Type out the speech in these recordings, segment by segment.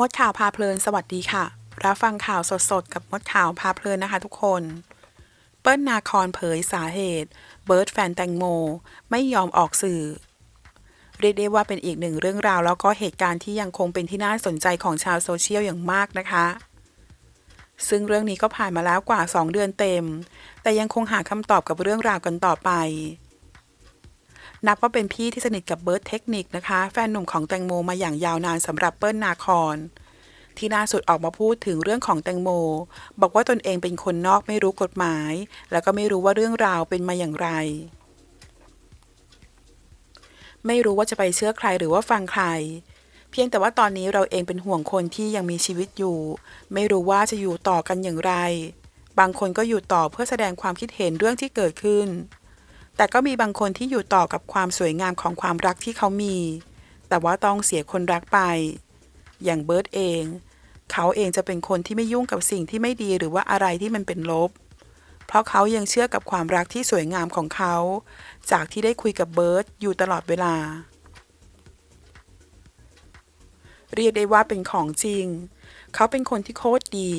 มดข่าวพาเพลินสวัสดีค่ะ รับฟังข่าวสดๆ กับมดข่าวพาเพลินนะคะทุกคน เปิ้ลนาคอนเผยสาเหตุ เบิร์ดแฟนแตงโม ไม่ยอมออกสื่อ เรียกได้ว่าเป็นอีกหนึ่งเรื่องราว แล้วก็เหตุการณ์ที่ยังคงเป็นที่น่าสนใจของชาวโซเชียลอย่างมากนะคะ ซึ่งเรื่องนี้ก็ผ่านมาแล้วกว่า 2 เดือนเต็ม แต่ยังคงหาคำตอบกับเรื่องราวกันต่อไป นับว่าเป็นพี่ที่สนิทกับเบิร์ดเทคนิคนะคะ แฟนหนุ่มของแตงโมมาอย่างยาวนานสำหรับเปิ้ลนาคอนที่ล่าสุดออกมาพูดถึงเรื่องของแตงโม บอกว่าตนเองเป็นคนนอกไม่รู้กฎหมาย แล้วก็ไม่รู้ว่าเรื่องราวเป็นมาอย่างไร ไม่รู้ว่าจะไปเชื่อใครหรือว่าฟังใคร เพียงแต่ว่าตอนนี้เราเองเป็นห่วงคนที่ยังมีชีวิตอยู่ ไม่รู้ว่าจะอยู่ต่อกันอย่างไร บางคนก็อยู่ต่อเพื่อแสดงความคิดเห็นเรื่องที่เกิดขึ้น แต่ก็มีบางคนที่อยู่ต่อกับความสวยงามของความรักที่เขามี แต่ว่าต้องเสียคนรักไป อย่างเบิร์ตเอง เขาเองจะเป็นคนที่ไม่ยุ่งกับสิ่งที่ไม่ดีหรือว่าอะไรที่มันเป็นลบ เพราะเขายังเชื่อกับความรักที่สวยงามของเขา จากที่ได้คุยกับเบิร์ตอยู่ตลอดเวลา เรียกได้ว่าเป็นของจริง เขาเป็นคนที่โคตรดี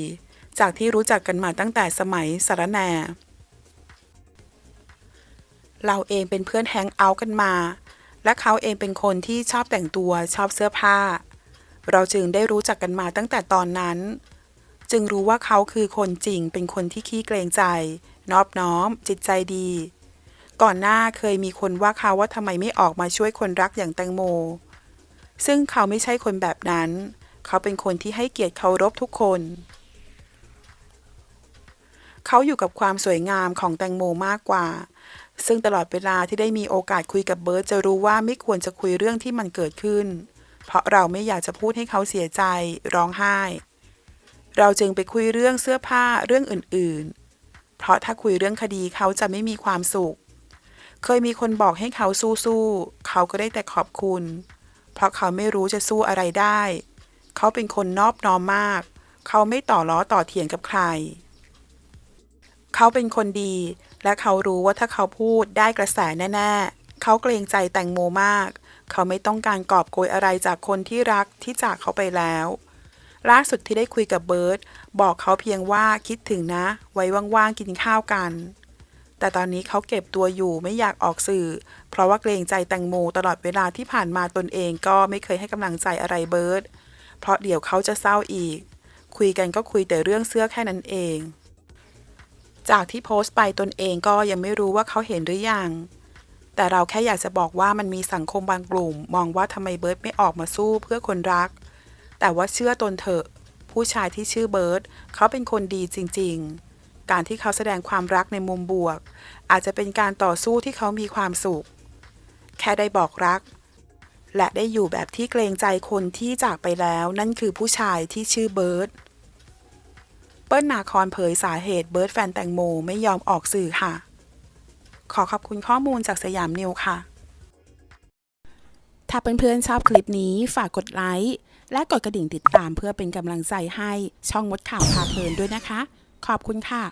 จากที่รู้จักกันมาตั้งแต่สมัยสารแน เราเองเป็นเพื่อนแฮงเอาท์กันมา และเขาเองเป็นคนที่ชอบแต่งตัวชอบเสื้อผ้า เราจึงได้รู้จักกันมาตั้งแต่ตอนนั้น จึงรู้ว่าเขาคือคนจริงเป็นคนที่ขี้เกรงใจ นอบน้อม จิตใจดี ก่อนหน้าเคยมีคนว่าเขาว่าทำไมไม่ออกมาช่วยคนรักอย่างแตงโม ซึ่งเขาไม่ใช่คนแบบนั้น เขาเป็นคนที่ให้เกียรติเคารพทุกคนเขาอยู่กับความสวยงามของแตงโมมากกว่า ซึ่งตลอดเวลาที่ได้มีโอกาสคุยกับเบิร์ตจะรู้ว่าไม่ควรจะคุยเรื่องที่มันเกิดขึ้น เพราะเราไม่อยากจะพูดให้เขาเสียใจ ร้องไห้ เราจึงไปคุยเรื่องเสื้อผ้าเรื่องอื่นๆ เพราะถ้าคุยเรื่องคดีเขาจะไม่มีความสุข เคยมีคนบอกให้เขาสู้ๆเขาก็ได้แต่ขอบคุณ เพราะเขาไม่รู้จะสู้อะไรได้ เขาเป็นคนนอบน้อมมาก เขาไม่ต่อล้อต่อเถียงกับใคร เขาเป็นคนดี และเขารู้ว่าถ้าเขาพูดได้กระแสแน่ๆ เขาเกรงใจแตงโมมาก เขาไม่ต้องการกอบโกยอะไรจากคนที่รักที่จากเขาไปแล้วล่าสุดที่ได้คุยกับเบิร์ตบอกเขาเพียงว่าคิดถึงนะ ไว้ว่างๆกินข้าวกัน แต่ตอนนี้เขาเก็บตัวอยู่ไม่อยากออกสื่อ เพราะว่าเกรงใจแตงโมตลอดเวลาที่ผ่านมาตนเองก็ไม่เคยให้กำลังใจอะไรเบิร์ตเพราะเดี๋ยวเขาจะเศร้าอีก คุยกันก็คุยแต่เรื่องเสื้อแค่นั้นเอง จากที่โพสต์ไปตนเองก็ยังไม่รู้ว่าเขาเห็นหรือยัง แต่เราแค่อยากจะบอกว่ามันมีสังคมบางกลุ่ม มองว่าทำไมเบิร์ตไม่ออกมาสู้เพื่อคนรัก แต่ว่าเชื่อตนเถอะ ผู้ชายที่ชื่อเบิร์ตเขาเป็นคนดีจริง ๆ การที่เขาแสดงความรักในมุมบวก อาจจะเป็นการต่อสู้ที่เขามีความสุข แค่ได้บอกรัก และได้อยู่แบบที่เกรงใจคนที่จากไปแล้ว นั่นคือผู้ชายที่ชื่อเบิร์ต เปิ้ลนาคอนเผยสาเหตุเบิร์ดแฟนแตงโมไม่ยอมออกสื่อค่ะ ขอขอบคุณข้อมูลจากสยามนิวค่ะ ถ้าเพื่อนๆชอบคลิปนี้ฝากกดไลค์และกดกระดิ่งติดตามเพื่อเป็นกำลังใจให้ช่องมดข่าวพาเพลินด้วยนะคะ ขอบคุณค่ะ